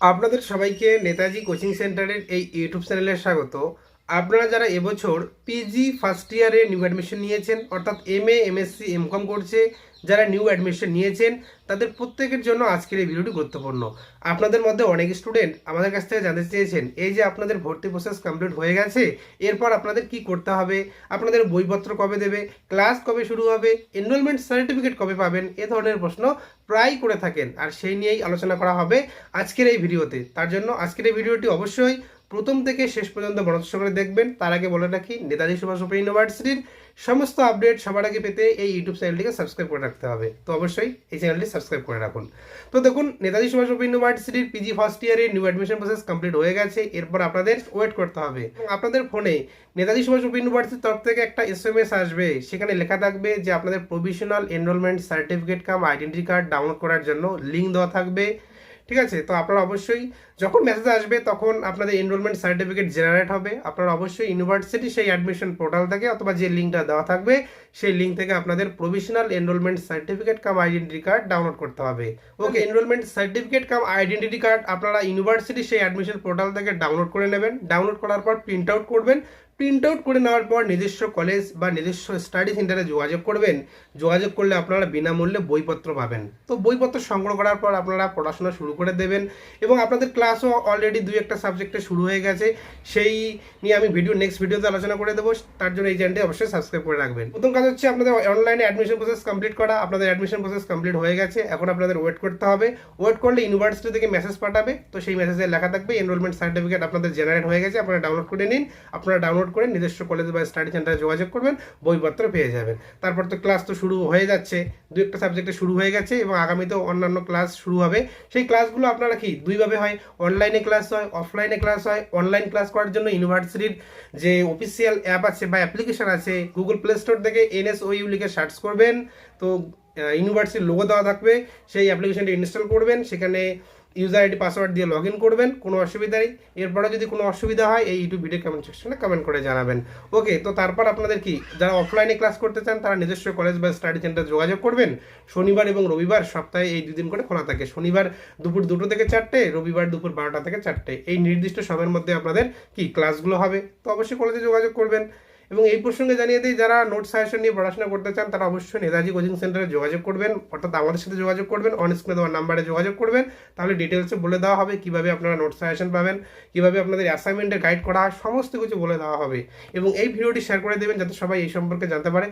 আপনাদের সবাইকে নেতাজি কোচিং সেন্টারের এই ইউটিউব চ্যানেলে স্বাগত। আপনারা যারা এবছর পিজি ফার্স্ট ইয়ারে নিউ অ্যাডমিশন নিয়েছেন, অর্থাৎ এম এ এমএসসি এমকম করছে, যারা নিউ অ্যাডমিশন নিয়েছেন, তাদের প্রত্যেকের জন্য আজকের এই ভিডিওটি গুরুত্বপূর্ণ। আপনাদের মধ্যে অনেক স্টুডেন্ট আমাদের কাছ থেকে জানতে চেয়েছেন, এই যে আপনাদের ভর্তি প্রসেস কমপ্লিট হয়ে গেছে, এরপর আপনাদের কি করতে হবে, আপনাদের বইপত্র কবে দেবে ক্লাস কবে শুরু হবে এনরোলমেন্ট সার্টিফিকেট কবে পাবেন, এ ধরনের প্রশ্ন প্রায় করে থাকেন। আর সেই নিয়েই আলোচনা করা হবে আজকের এই ভিডিওতে। তার জন্য আজকের এই ভিডিওটি অবশ্যই প্রথম থেকে শেষ পর্যন্ত মনোযোগ করে দেখবেন। তার আগে বলে রাখি, নেতাজি সুভাষ ওপেন ইউনিভার্সিটির সমস্ত আপডেট সবার আগে পেতে এই ইউটিউব চ্যানেলটিকে সাবস্ক্রাইব করে রাখতে হবে। তো অবশ্যই এই চ্যানেলটি সাবস্ক্রাইব করে রাখুন। তো দেখুন, নেতাজি সুভাষ ওপেন ইউনিভার্সিটির পিজি ফার্স্ট ইয়ারের নিউ অ্যাডমিশন প্রসেস কমপ্লিট হয়ে গেছে। এরপর আপনাদের ওয়েট করতে হবে। আপনাদের ফোনে নেতাজি সুভাষ ওপেন ইউনিভার্সিটির তরফ থেকে একটা এস এম এস আসবে। সেখানে লেখা থাকবে যে আপনাদের provisional enrolment certificate cum identity card download করার জন্য লিঙ্ক দেওয়া থাকবে। ঠিক আছে? তো আপনারা অবশ্যই যখন মেসেজ আসবে তখন আপনাদের এনরোলমেন্ট সার্টিফিকেট জেনারেট হবে। আপনারা অবশ্যই ইউনিভার্সিটি সেই অ্যাডমিশন পোর্টাল থেকে অথবা যে লিঙ্কটা দেওয়া থাকবে সেই লিঙ্ক থেকে আপনাদের provisional enrolment certificate cum identity card download করতে হবে। Okay enrolment certificate cum identity card আপনারা ইউনিভার্সিটি সেই অ্যাডমিশন পোর্টাল থেকে ডাউনলোড করে নেবেন। ডাউনলোড করার পর প্রিন্ট আউট করবেন। প্রিন্ট আউট করে নেওয়ার পর নিজস্ব কলেজ বা নিজস্ব স্টাডি সেন্টারে যোগাযোগ করবেন। যোগাযোগ করলে আপনারা বিনামূল্যে বইপত্র পাবেন। তো বইপত্র সংগ্রহ করার পর আপনারা পড়াশোনা শুরু করে দেবেন এবং আপনাদের ক্লাসও অলরেডি দুই একটা সাবজেক্টে শুরু হয়ে গেছে। সেই নিয়ে আমি ভিডিও নেক্সট ভিডিওতে আলোচনা করে দেবো। তার জন্য এই চ্যানেলটি অবশ্যই সাবস্ক্রাইব করে রাখবেন। প্রথম কাজ হচ্ছে আপনাদের অনলাইনে অ্যাডমিশন প্রসেস কমপ্লিট করা। আপনাদের অ্যাডমিশন প্রসেস কমপ্লিট হয়ে গেছে। এখন আপনাদের ওয়েট করতে হবে। ওয়েট করলে ইউনিভার্সিটি থেকে মেসেজ পাঠাবে। তো সেই মেসেজে লেখা থাকবে এনরোলমেন্ট সার্টিফিকেট আপনাদের জেনারেট হয়ে গেছে। আপনারা ডাউনলোড করে নিন। আপনারা ডাউনলোড করে নিজস্ব কলেজ বা স্টাডি সেন্টারে যোগাযোগ করবেন, বইপত্র পেয়ে যাবেন। তারপর তো ক্লাস তো শুরু হয়ে যাচ্ছে, দু একটা সাবজেক্টে শুরু হয়ে গেছে এবং আগামীতেও অন্যান্য ক্লাস শুরু হবে। সেই ক্লাসগুলো আপনারা কি দুইভাবে হয় অনলাইনে ক্লাস হয় অফলাইনে ক্লাস হয়? অনলাইন ক্লাস করার জন্য ইউনিভার্সিটির যে অফিসিয়াল অ্যাপ আছে বা অ্যাপ্লিকেশন আছে গুগল প্লে স্টোর থেকে এনএসওইউ লিখে সার্চ করবেন। তো ইউনিভার্সিটির লোগো দেওয়া থাকবে, সেই অ্যাপ্লিকেশনটি ইনস্টল করবেন। সেখানে ইউজার আইডি পাসওয়ার্ড দিয়ে লগ করবেন, কোনো অসুবিধা নেই। এরপরে যদি কোনো অসুবিধা হয়, এই ইউটিউব ভিডিও কমেন্ট সেকশনে কমেন্ট করে জানাবেন। ওকে তো তারপর আপনাদের কি, যারা অফলাইনে ক্লাস করতে চান, তারা নিজস্ব কলেজ বা স্টাডি সেন্টার যোগাযোগ করবেন। শনিবার এবং রবিবার সপ্তাহে এই দুদিন করে খোলা থাকে। শনিবার দুপুর দুটো থেকে চারটে, রবিবার দুপুর বারোটা থেকে চারটে। এই নির্দিষ্ট সময়ের মধ্যে আপনাদের কি ক্লাসগুলো হবে, তো অবশ্যই কলেজে যোগাযোগ করবেন। এবং এই প্রসঙ্গে জানিয়ে দিই, যারা নোট সাজেশন নিয়ে পড়াশোনা করতে চান, তারা অবশ্যই নেতাজি কোচিং সেন্টারে যোগাযোগ করবেন। অর্থাৎ আমাদের সাথে যোগাযোগ করবেন। অন স্ক্রিনে দেওয়ার নাম্বারে যোগাযোগ করবেন। তাহলে ডিটেলসে বলে দেওয়া হবে কীভাবে আপনারা নোট সাজেশন পাবেন, কীভাবে আপনাদের অ্যাসাইনমেন্টে গাইড করা হয়, সমস্ত কিছু বলে দেওয়া হবে। এবং এই ভিডিওটি শেয়ার করে দেবেন, যাতে সবাই এই সম্পর্কে জানতে পারে।